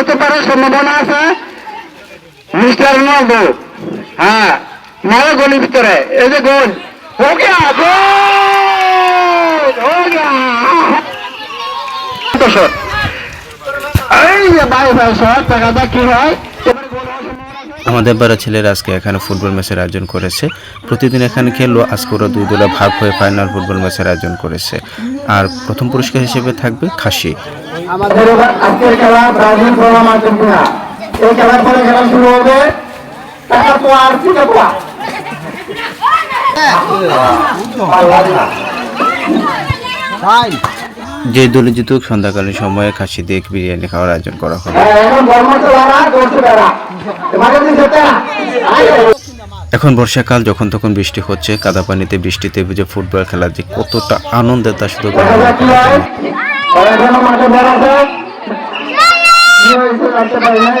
হতে পারে, সম্ভাবনা আছে? মিস্টার রোনাল্ডো হ্যাঁ মারা গলির ভিতরে। এই যে গোল। হো গিয়া, গোল। আমাদের বাড়া ছেলেরা আজকে এখানে ফুটবল ম্যাচের আয়োজন করেছে। প্রতিদিন এখানে খেললো, আজকে ওরা দুই দলে ভাগ হয়ে ফাইনাল ফুটবল ম্যাচের আয়োজন করেছে। আর প্রথম পুরস্কার হিসেবে থাকবে খাসি। আমাদের আজকের খেলা ব্রাজিল বনাম আর্জেন্টিনা। এই খেলার পরে খেলা শুরু হবে টাকা পোয়া আর ফুটে পোয়া। যে দলে জিতুক সন্ধ্যাকালীন সময়ে খাসি দিয়ে বিরিয়ানি খাওয়ার আয়োজন করা হবে। এখন দিতে এখন বর্ষাকাল যখন তখন বৃষ্টি হচ্ছে কাদা পানিতে বৃষ্টিতে ভিজে ফুটবল খেলা যে কতটা আনন্দের তা শুধু হয়। এখনও মাঠে বড় আছে? কি হয়েছে? জানতে পারি না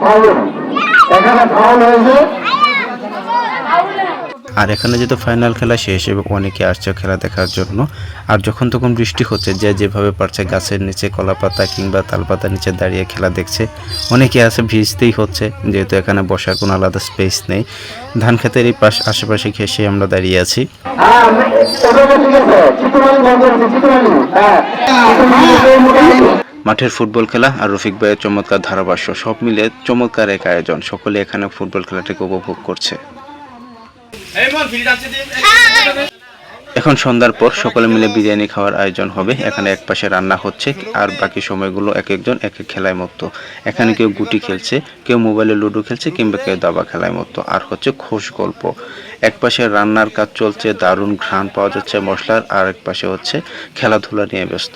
ফাউল এখানে ফাউল হয়েছে? আর এখানে যেহেতু ফাইনাল খেলা শেষ এবং অনেকে আসছে খেলা দেখার জন্য আর যখন তখন বৃষ্টি হচ্ছে যে যেভাবে পারছে গাছের নিচে কলা পাতা কিংবা তাল পাতার নিচে দাঁড়িয়ে খেলা দেখছে অনেকে আছে ভিজতেই হচ্ছে যেহেতু এখানে বসার কোনো আলাদা স্পেস নেই। ধান খেতের এই পাশ আশেপাশে ঘেসে আমরা দাঁড়িয়ে আছি। মাঠের ফুটবল খেলা আর রফিক ভাইয়ের চমৎকার ধারাভাষ্য সব মিলে চমৎকার এক আয়োজন। সকলে এখানে ফুটবল খেলাটিকে উপভোগ করছে। এখন সন্ধ্যার পর সকলে মিলে বিরিয়ানি খাওয়ার আয়োজন হবে। এখানে এক পাশে রান্না হচ্ছে আর বাকি সময়গুলো এক একজন এক এক খেলায় মত্ত এখানে কেউ গুটি খেলছে কেউ মোবাইলে লুডো খেলছে কিংবা কেউ দাবা খেলায় মতো আর হচ্ছে খোশ গল্প। এক পাশে রান্নার কাজ চলছে দারুণ ঘ্রাণ পাওয়া যাচ্ছে মশলার আর এক পাশে হচ্ছে খেলাধুলা নিয়ে ব্যস্ত।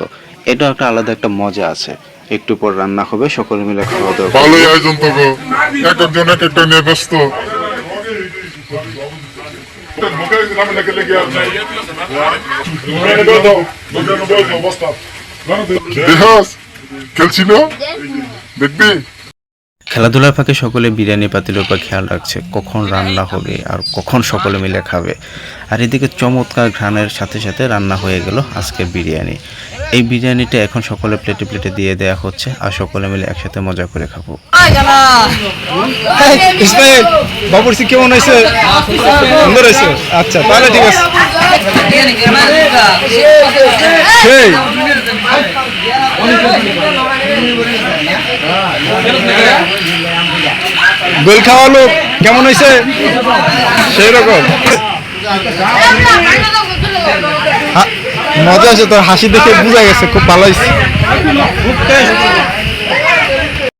এটা একটা আলাদা একটা মজা আছে। একটু পর রান্না হবে সকলে মিলে খাওয়া দাওয়া ভালোই আয়োজন তো এক একজন এক একটা নিয়ে ব্যস্ত। দেখবি খেলাধুলার ফাঁকে সকলে বিরিয়ানি পাতিলের উপর খেয়াল রাখছে কখন রান্না হবে আর কখন সকলে মিলে খাবে আর এদিকে চমৎকার ঘ্রাণের সাথে সাথে রান্না হয়ে গেল আজকের বিরিয়ানি এই বিরিয়ানিটা এখন সকলে প্লেটে প্লেটে দিয়ে দেওয়া হচ্ছে আর সকলে মিলে একসাথে মজা করে খাব ইসমাইল বাবুরসি কেমন হয়েছে সুন্দর হয়েছে আচ্ছা তাহলে ঠিক আছে সেই গোল খাওয়ালো কেমন হয়েছে? সেই রকম মজা আছে, তোর হাসি দেখে বোঝা গেছে, খুব ভালো হয়েছে।